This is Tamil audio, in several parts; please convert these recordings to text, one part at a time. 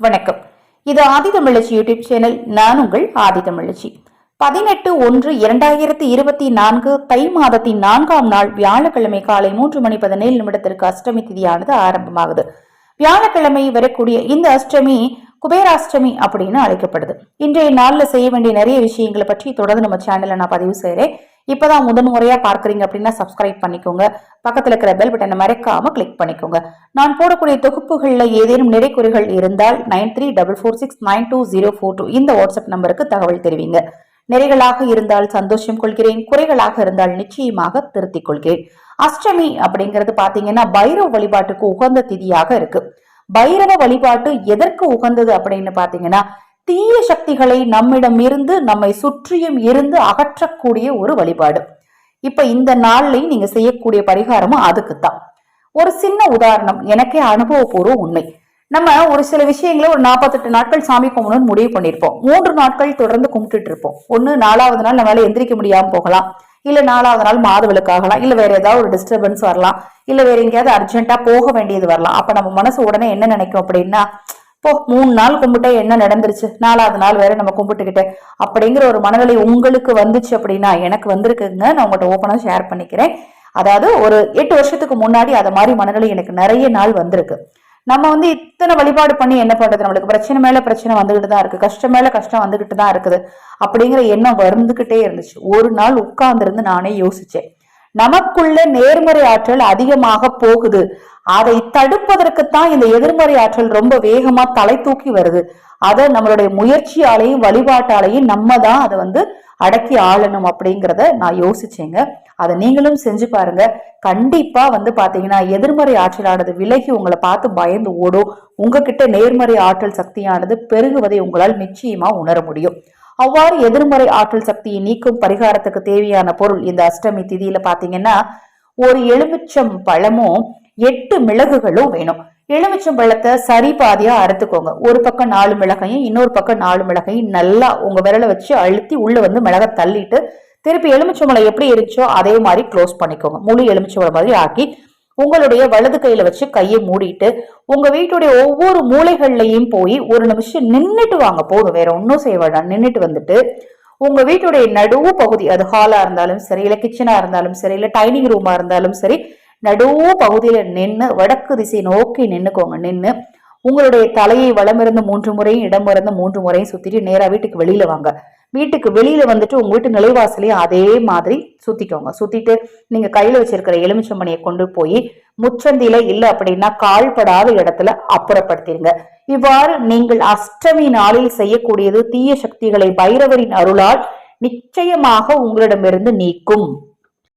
வணக்கம். இது ஆதிதமிழச்சி யூடியூப் சேனல். நான் உங்கள் ஆதிதமிழச்சி. பதினெட்டு ஒன்று இரண்டாயிரத்தி இருபத்தி நான்கு தை மாதத்தின் நான்காம் நாள் வியாழக்கிழமை காலை மூன்று மணி பதினேழு நிமிடத்திற்கு அஷ்டமி திதியானது ஆரம்பமாகுது. வியாழக்கிழமை வரக்கூடிய இந்த அஷ்டமி குபேராஷ்டமி அப்படின்னு அழைக்கப்படுது. இன்றைய நாளில் செய்ய வேண்டிய நிறைய விஷயங்களை பற்றி தொடர்ந்து நம்ம சேனலில் நான் பதிவு செய்கிறேன் இப்பதான் முதன் முறையா பார்க்கறீங்க அப்படின்னா சப்ஸ்கிரைப் பண்ணிக்கோங்க. பக்கத்துல இருக்கிற பெல் பட்டனை மறைக்காம கிளிக் பண்ணிக்கோங்க. நான் போடக்கூடிய தொகுப்புகள்ல ஏதேனும் நிறைக்குறிகள் இருந்தால் nine three double four six nine two zero four two இந்த வாட்ஸ்அப் நம்பருக்கு தகவல் தெரிவிங்க. நிறைகளாக இருந்தால் சந்தோஷம் கொள்கிறேன். குறைகளாக இருந்தால் நிச்சயமாக திருத்திக் கொள்கிறேன். அஷ்டமி அப்படிங்கிறது பாத்தீங்கன்னா பைரவ வழிபாட்டுக்கு உகந்த திதியாக இருக்கு. பைரவ வழிபாட்டு எதற்கு உகந்தது அப்படின்னு பாத்தீங்கன்னா தீய சக்திகளை நம்மிடம் இருந்து நம்மை சுற்றியும் இருந்து அகற்றக்கூடிய ஒரு வழிபாடு. இப்ப இந்த நாள்லையும் நீங்க செய்யக்கூடிய பரிகாரமும் அதுக்குத்தான். ஒரு சின்ன உதாரணம் எனக்கே அனுபவபூர்வ உண்மை. நம்ம ஒரு சில விஷயங்களை ஒரு நாற்பத்தெட்டு நாட்கள் சாமி கும்பிடணும்னு முடிவு பண்ணியிருப்போம் மூன்று நாட்கள் தொடர்ந்து கும்பிட்டுட்டு இருப்போம். ஒன்று நாலாவது நாள் நம்மளால எந்திரிக்க முடியாமல் போகலாம். இல்லை நாலாவது நாள் மாதவிளக்காகலாம். இல்லை வேற ஏதாவது ஒரு டிஸ்டர்பன்ஸ் வரலாம். இல்லை வேற எங்கேயாவது அர்ஜென்ட்டாக போக வேண்டியது வரலாம். அப்போ நம்ம மனசு உடனே என்ன நினைக்கும் அப்படின்னா இப்போ மூணு நாள் கும்பிட்டே என்ன நடந்துருச்சு? நாலாவது நாள் வேற நம்ம கும்பிட்டுக்கிட்டேன் அப்படிங்கிற ஒரு மனநிலை உங்களுக்கு வந்துச்சு அப்படின்னா எனக்கு வந்திருக்குங்க. நான் உங்கள்கிட்ட ஓப்பனாக ஷேர் பண்ணிக்கிறேன். அதாவது ஒரு எட்டு வருஷத்துக்கு முன்னாடி அதை மாதிரி மனநிலை எனக்கு நிறைய நாள் வந்திருக்கு. நம்ம வந்து இத்தனை வழிபாடு பண்ணி என்ன பண்றது? நம்மளுக்கு பிரச்சனை மேல பிரச்சனை வந்துகிட்டு தான் இருக்கு. கஷ்டம் மேல கஷ்டம் வந்துகிட்டு தான் இருக்குது. அப்படிங்கிற எண்ணம் வந்துகிட்டே இருந்துச்சு. ஒரு நாள் உட்கார்ந்துருந்து நானே யோசிச்சேன். நமக்குள்ள நேர்மறை ஆற்றல் அதிகமாக போகுது. அதை தடுப்பதற்குத்தான் இந்த எதிர்மறை ஆற்றல் ரொம்ப வேகமா தலை தூக்கி வருது. அதை நம்மளுடைய முயற்சியாலையும் வழிபாட்டாலையும் நம்ம தான் அதை வந்து அடக்கி ஆளணும் அப்படிங்கிறத நான் யோசிச்சேங்க. அதை நீங்களும் செஞ்சு பாருங்க. கண்டிப்பா வந்து பாத்தீங்கன்னா எதிர்மறை ஆற்றலானது விலகி உங்களை பார்த்து பயந்து ஓடும். உங்ககிட்ட நேர்மறை ஆற்றல் சக்தியானது பெருகுவதை உங்களால் நிச்சயமா உணர முடியும். அவ்வாறு எதிர்மறை ஆற்றல் சக்தியை நீக்கும் பரிகாரத்துக்கு தேவையான பொருள் இந்த அஷ்டமி திதியில பாத்தீங்கன்னா ஒரு எலுமிச்சம் பழமும் எட்டு மிளகுகளும் வேணும். எலுமிச்சம் பழத்தை சரி பாதியா அறுத்துக்கோங்க. ஒரு பக்கம் நாலு மிளகையும் இன்னொரு பக்கம் நாலு மிளகையும் நல்லா உங்க விரலை வச்சு அழுத்தி உள்ள வந்து மிளகை தள்ளிட்டு திருப்பி எலுமிச்சம்பழம் எப்படி இருந்துச்சோ அதே மாதிரி க்ளோஸ் பண்ணிக்கோங்க. முழு எலுமிச்சம்பழம் மாதிரி ஆக்கி உங்களுடைய வலது கையில வச்சு கையை மூடிட்டு உங்க வீட்டுடைய ஒவ்வொரு மூளைகள்லையும் போய் ஒரு நிமிஷம் நின்னுட்டு வாங்க. போதும் வேற ஒன்றும் செய்ய வேண்டாம். நின்றுட்டு வந்துட்டு உங்க வீட்டுடைய நடுவு பகுதி அது ஹாலா இருந்தாலும் சரி இல்ல கிச்சனா இருந்தாலும் சரி இல்ல டைனிங் ரூமா இருந்தாலும் சரி நடு பகுதியில் நின்று வடக்கு திசை நோக்கி நின்றுக்கோங்க நின்று உங்களுடைய தலையை வளமிருந்து மூன்று முறையும் இடமிருந்து மூன்று முறையும் சுத்திட்டு நேராக வீட்டுக்கு வெளியில வாங்க. வீட்டுக்கு வெளியில வந்துட்டு உங்க வீட்டு நிலைவாசலையும் அதே மாதிரி சுத்திக்கோங்க. சுத்திட்டு நீங்க கையில வச்சிருக்கிற எலுமிச்சம்பனியை கொண்டு போய் முச்சந்தில இல்லை அப்படின்னா கால்படாத இடத்துல அப்புறப்படுத்திடுங்க இவ்வாறு நீங்கள் அஷ்டமி நாளில் செய்யக்கூடியது தீய சக்திகளை பைரவரின் அருளால் நிச்சயமாக உங்களிடமிருந்து நீக்கும்.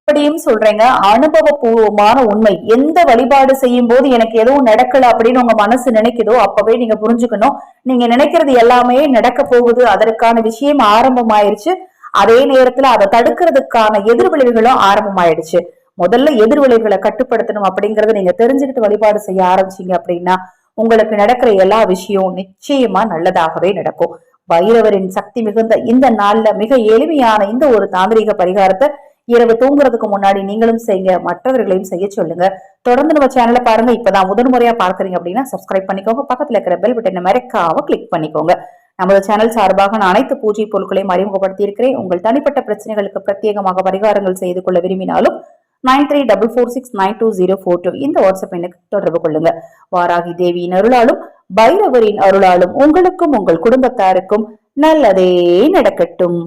அப்படியும் சொல்றீங்க. அனுபவபூர்வமான உண்மை. எந்த வழிபாடு செய்யும் போது எனக்கு எதுவும் நடக்கல அப்படின்னு உங்க மனசு நினைக்குதோ அப்பவே நீங்க புரிஞ்சுக்கணும். நீங்க நினைக்கிறது எல்லாமே நடக்க போகுது. அதற்கான விஷயம் ஆரம்பமாயிருச்சு. அதே நேரத்துல அதை தடுக்கிறதுக்கான எதிர்விளைவுகளும் ஆரம்பமாயிடுச்சு. முதல்ல எதிர்விளைவுகளை கட்டுப்படுத்தணும் அப்படிங்கறத நீங்க தெரிஞ்சுக்கிட்டு வழிபாடு செய்ய ஆரம்பிச்சீங்க அப்படின்னா உங்களுக்கு நடக்கிற எல்லா விஷயமும் நிச்சயமா நல்லதாகவே நடக்கும். பைரவரின் சக்தி மிகுந்த இந்த நாள்ல மிக எளிமையான இந்த ஒரு தாந்திரிக பரிகாரத்தை இரவு தூங்குறதுக்கு முன்னாடி நீங்களும் செய்யுங்க மற்றவர்களையும் செய்ய சொல்லுங்க. தொடர்ந்து நம்ம சேனலை பாருங்க. இப்பதான் முதன் முறையா பார்க்கறீங்க அப்படின்னா சப்ஸ்கிரைப் பண்ணிக்கோங்க. பக்கத்துல இருக்கிற பெல் பட்டனை மறைக்காவ கிளிக் பண்ணிக்கோங்க. நமது சேனல் சார்பாக நான் அனைத்து பூஜை பொருட்களையும் அறிமுகப்படுத்தி இருக்கிறேன். உங்கள் தனிப்பட்ட பிரச்சனைகளுக்கு பிரத்யேகமாக பரிகாரங்கள் செய்து கொள்ள விரும்பினாலும் nine three double four six nine two zero four two இந்த வாட்ஸ்அப் எண்ணுக்கு தொடர்பு கொள்ளுங்க. வாராகி தேவியின் அருளாலும் பைரவரின் அருளாலும் உங்களுக்கும் உங்கள் குடும்பத்தாருக்கும் நல்லதே நடக்கட்டும்.